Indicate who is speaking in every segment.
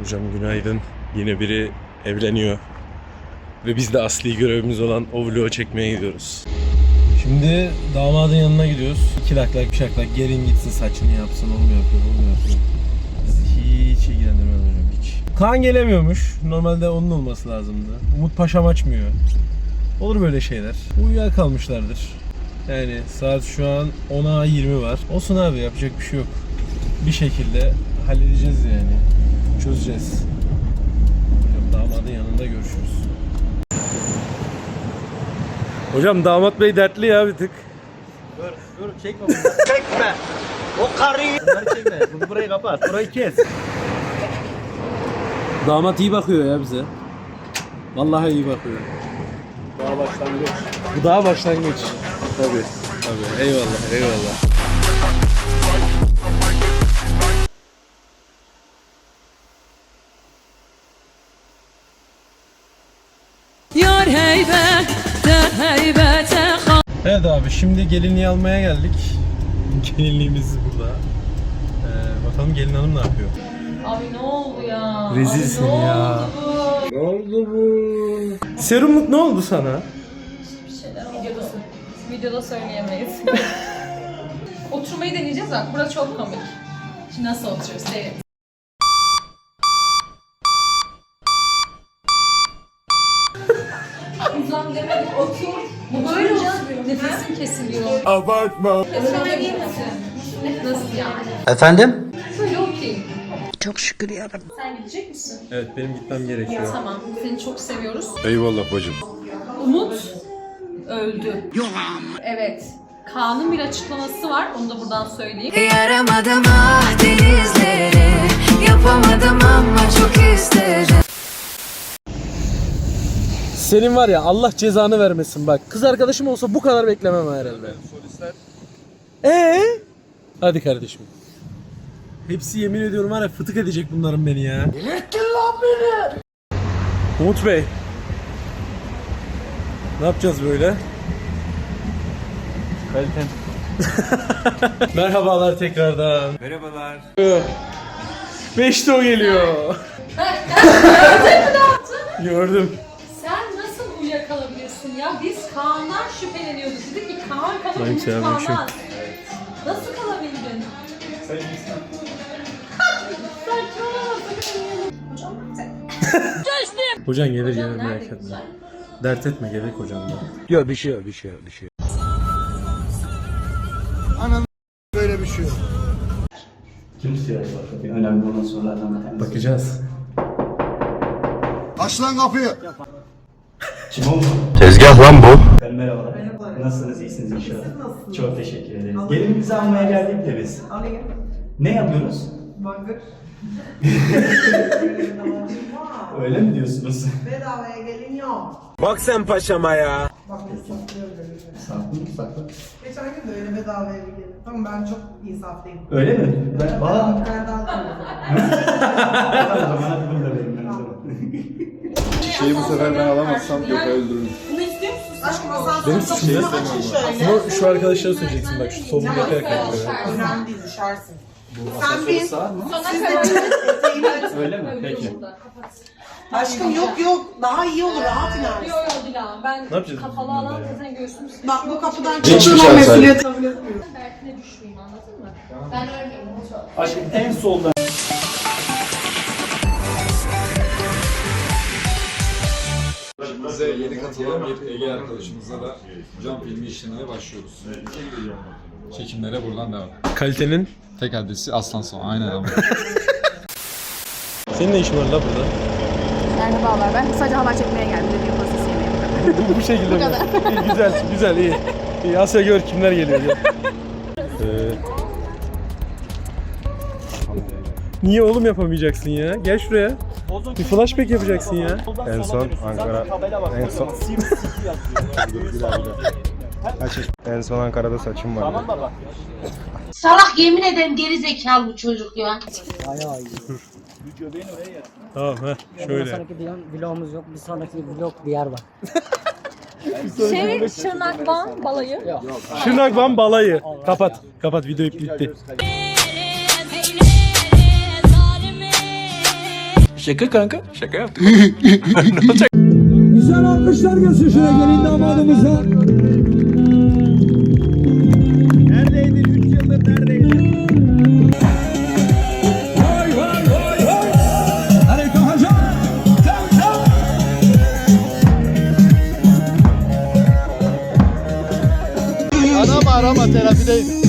Speaker 1: Hocam günaydın. Yine biri evleniyor. Ve biz de asli görevimiz olan o vlogu çekmeye gidiyoruz. Şimdi damadın yanına gidiyoruz. İki laklak bir şaklak gelin gitsin saçını yapsın onu mu yapıyor mu yapıyor. Bizi hiç ilgilendirmez hocam hiç. Kaan gelemiyormuş. Normalde onun olması lazımdı. Umut Paşam açmıyor. Olur böyle şeyler. Uyuyakalmışlardır. Yani saat şu an 10'a 20 var. Olsun abi yapacak bir şey yok. Bir şekilde halledeceğiz yani. Çözeceğiz. Hocam damadın yanında görüşürüz. Hocam damat bey dertli ya bir tık.
Speaker 2: Dur, dur çekme bunu. çekme. O karıyı. Bunları çekme. Bunu burayı kapat. Burayı kes.
Speaker 1: Damat iyi bakıyor ya bize. Vallahi iyi bakıyor.
Speaker 2: Daha başlangıç.
Speaker 1: Bu daha başlangıç. Tabii. Tabii. Eyvallah, eyvallah. Evet abi şimdi gelinliği almaya geldik. Gelinliğimiz burada. Ee, bakalım gelin hanım ne yapıyor?
Speaker 3: Abi ne oldu ya?
Speaker 1: Rezilsin
Speaker 3: Abi ne
Speaker 1: ya.
Speaker 3: oldu bu?
Speaker 1: Ne oldu bu? Serumluk ne oldu sana?
Speaker 3: Bir şeyler videoda, videoda söyleyemeyiz. Oturmayı deneyeceğiz bak. Burası çok komik. Şimdi nasıl oturuyoruz? Seyret. Uzan demedik otur. Nefesim kesiliyor.
Speaker 1: Abartma.
Speaker 3: Nasıl yani?
Speaker 2: Efendim?
Speaker 3: Böyle okey.
Speaker 4: Çok şükür yarabbim.
Speaker 3: Sen gidecek misin?
Speaker 1: Evet benim gitmem gerekiyor.
Speaker 3: Tamam. Seni çok seviyoruz.
Speaker 1: Eyvallah bacım.
Speaker 3: Umut öldü. Evet. Kaan'ın bir açıklaması var. Onu da buradan söyleyeyim.
Speaker 4: Yaramadım ah denizleri Yapamadım ama çok isterim
Speaker 1: Senin var ya Allah cezanı vermesin bak. Kız arkadaşım olsa bu kadar beklemem herhalde. Ee? Hadi kardeşim. Hepsi yemin ediyorum var ya fıtık edecek bunların beni ya. Delirttin lan beni. Umut Bey. Ne yapacağız böyle?
Speaker 2: Kaliten.
Speaker 1: Merhabalar tekrardan. Merhabalar. Beşte o geliyor. Gördüm.
Speaker 3: Uyuyakalabilirsin ya? Biz Kaan'dan şüpheleniyorduk. Dedik ki Kaan kalabilir,
Speaker 1: şu.
Speaker 3: kalmaz. Nasıl kalabildin? Sen iyisin. Saçmalama sakın. Hocam sen.
Speaker 1: Hocan gelir gelir
Speaker 3: Hocam
Speaker 1: merak
Speaker 3: nerede
Speaker 1: etme.
Speaker 3: güzel?
Speaker 1: Dert etme gelir kocan da.
Speaker 2: Yok bir şey yok bir şey yok bir şey yok. Önemli olan sorulardan bir tanesi.
Speaker 1: Bakacağız.
Speaker 5: Aç lan kapıyı.
Speaker 2: Kim oldu?
Speaker 5: Tezgah lan bu.
Speaker 2: Merhabalar. Nasılsınız? İyisiniz inşallah. Çok teşekkür ederiz. Gelinimizi almaya geldik de biz.
Speaker 6: Alayım.
Speaker 2: Ne yapıyoruz?
Speaker 6: Bangır.
Speaker 2: Öyle mi diyorsunuz?
Speaker 6: Bedavaya gelin yok.
Speaker 7: Bak sen paşama ya.
Speaker 6: Bak.
Speaker 2: Saklı mı saklı?
Speaker 6: Geçen gün de öyle bedavaya bir gelin. Tamam ben çok insaflıyım.
Speaker 2: Öyle mi? Ben,
Speaker 6: Ben
Speaker 2: aa,
Speaker 6: Ankara'da aldım.
Speaker 2: o zaman hadi bunu da verin ben o zaman.
Speaker 5: Şeyi bu sefer ben alamazsam yok öldürürüm.
Speaker 6: Aşkım asansörün kapısını açın şöyle.
Speaker 1: Ama şu arkadaşlara söyleyeceksin bak şu solundaki arkadaşlara.
Speaker 6: Önemli değil düşersin. Sen bin.
Speaker 2: Sağ mı?
Speaker 6: Eteğini.
Speaker 2: Öyle mi? Peki.
Speaker 6: Aşkım yok yok. Daha iyi olur. Rahat inersin.
Speaker 3: Yok yok Dilan. Ben
Speaker 1: Ne yapacağız
Speaker 3: kapalı
Speaker 1: biz
Speaker 3: alan
Speaker 1: burada ya?
Speaker 3: göğsümü.
Speaker 6: Bak bu kapıdan
Speaker 5: Geçmiş
Speaker 6: çıktığında
Speaker 5: olsun.
Speaker 6: mesuliyet kabul etmiyorum.
Speaker 3: Berkine düşmeyeyim anladın mı? Ben ölmeyeyim.
Speaker 2: Aşkım en solda.
Speaker 5: Bize yeni katılan bir Ege arkadaşımızla da cam filmi işlemeye başlıyoruz. Çekimlere buradan devam.
Speaker 1: Kalitenin
Speaker 5: Tek adresi Aslanson. Aynen abi.
Speaker 1: senin ne işin var la burada?
Speaker 8: Merhabalar ben sadece haber çekmeye geldim dediğim masası yemeğe bu kadar.
Speaker 1: bu, bu şekilde mi? İyi, güzel, güzel, iyi. İyi, Asya gör kimler geliyor. Gel. Ee, niye oğlum yapamayacaksın ya? Gel şuraya. Bir flashback yapacaksın ya.
Speaker 2: En son Ankara. En son.
Speaker 9: En son Ankara'da saçım vardı.
Speaker 2: Tamam baba.
Speaker 10: Salak yemin ederim geri zekalı bu çocuk ya.
Speaker 1: Tamam ha şöyle.
Speaker 6: vlogumuz yok. Bir sonraki vlog diğer var.
Speaker 3: Şey, Şırnak'tan balayı.
Speaker 1: Şırnakban balayı. Kapat. Kapat video bitti.
Speaker 2: Şaka kanka. Şaka yaptık. ne olacak?
Speaker 7: Güzel alkışlar gelsin şuraya gelin damadımıza.
Speaker 2: Neredeydi? 3 yıldır
Speaker 7: neredeydi?
Speaker 2: Arama arama terapideyim.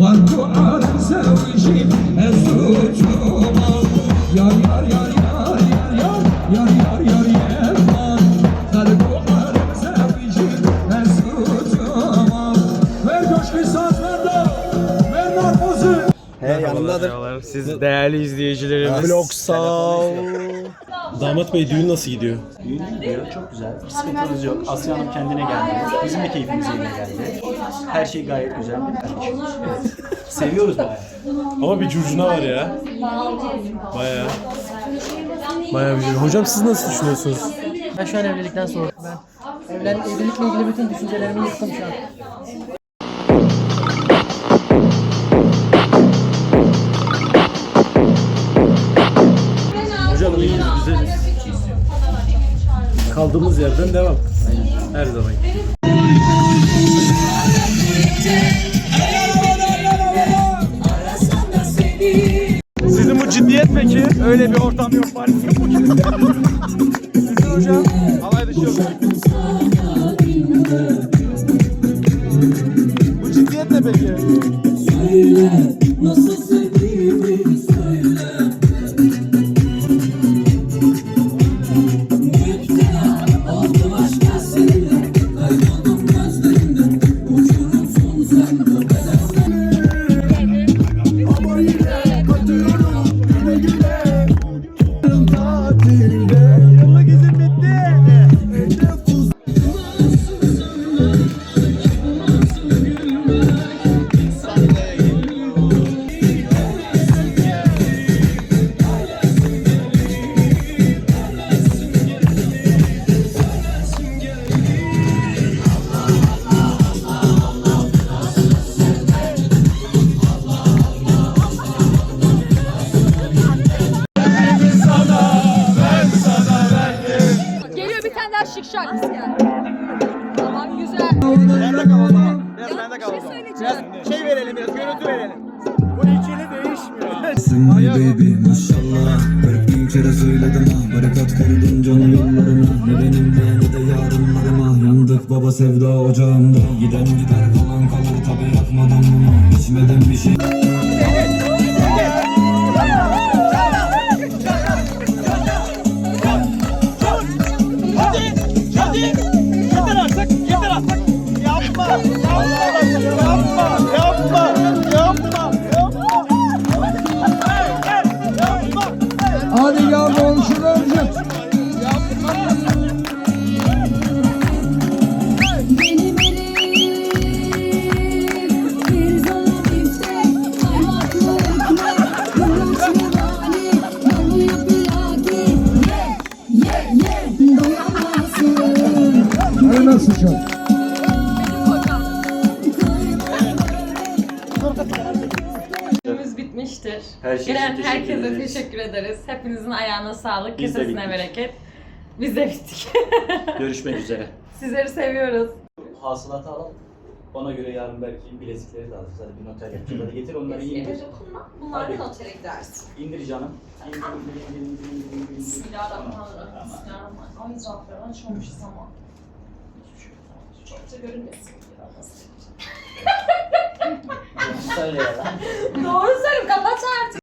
Speaker 7: Quanto antes eu fugir, é
Speaker 2: sua última.
Speaker 9: Siz değerli izleyicilerimiz.
Speaker 2: Bloksal.
Speaker 1: Damat bey düğün nasıl gidiyor?
Speaker 2: Çok güzel. Bir sıkıntımız yok. Asya Hanım kendine geldi. Bizim de keyfimiz yerine geldi. Her şey gayet güzel. Evet. Seviyoruz bayağı.
Speaker 1: Ama bir curcuna var ya. Baya. Baya bir curcuna. Hocam siz nasıl düşünüyorsunuz?
Speaker 6: Ben şu an evlilikten sonra ben evlen evlilikle ilgili bütün düşüncelerimi yıktım şu an.
Speaker 1: Kaldığımız yerden devam. Her zaman.
Speaker 9: Sizin bu ciddiyet peki? Öyle bir ortam yok maalesef. Sizin hocam alay dışı yok.
Speaker 7: Ha Barikat kurdum canı yollarına. Ne benimle ne de yarınlarıma. Yandık baba sevda ocağında Giden gider kalan kalır tabi yakmadım ama İçmedim bir şey
Speaker 2: Yeter
Speaker 3: Günümüz bitmiştir.
Speaker 2: Her şey
Speaker 3: Gelen
Speaker 2: teşekkür
Speaker 3: herkese
Speaker 2: ederiz.
Speaker 3: teşekkür ederiz. Hepinizin ayağına sağlık,
Speaker 2: Biz de
Speaker 3: kesesine
Speaker 2: bittik.
Speaker 3: bereket. Biz de bittik.
Speaker 2: Görüşmek üzere.
Speaker 3: Sizleri seviyoruz.
Speaker 2: Hasılatı alalım. Ona göre yarın belki bilezikleri de alırız. Hadi bir noter yapacağız. Hadi getir onları indir.
Speaker 3: dokunma.
Speaker 2: Hadi.
Speaker 3: otele gidersin.
Speaker 2: İndir canım. İndir, indir, indir, indir, indir, indir.
Speaker 3: Bismillahirrahmanirrahim.
Speaker 2: Tamam.
Speaker 3: Bismillahirrahmanirrahim. Ay zaferan açmamışız ama. Hiçbir şey yok. Çok da görünmesin.
Speaker 2: Söylüyorlar. Doğru söylüyorum.
Speaker 3: Kapat artık.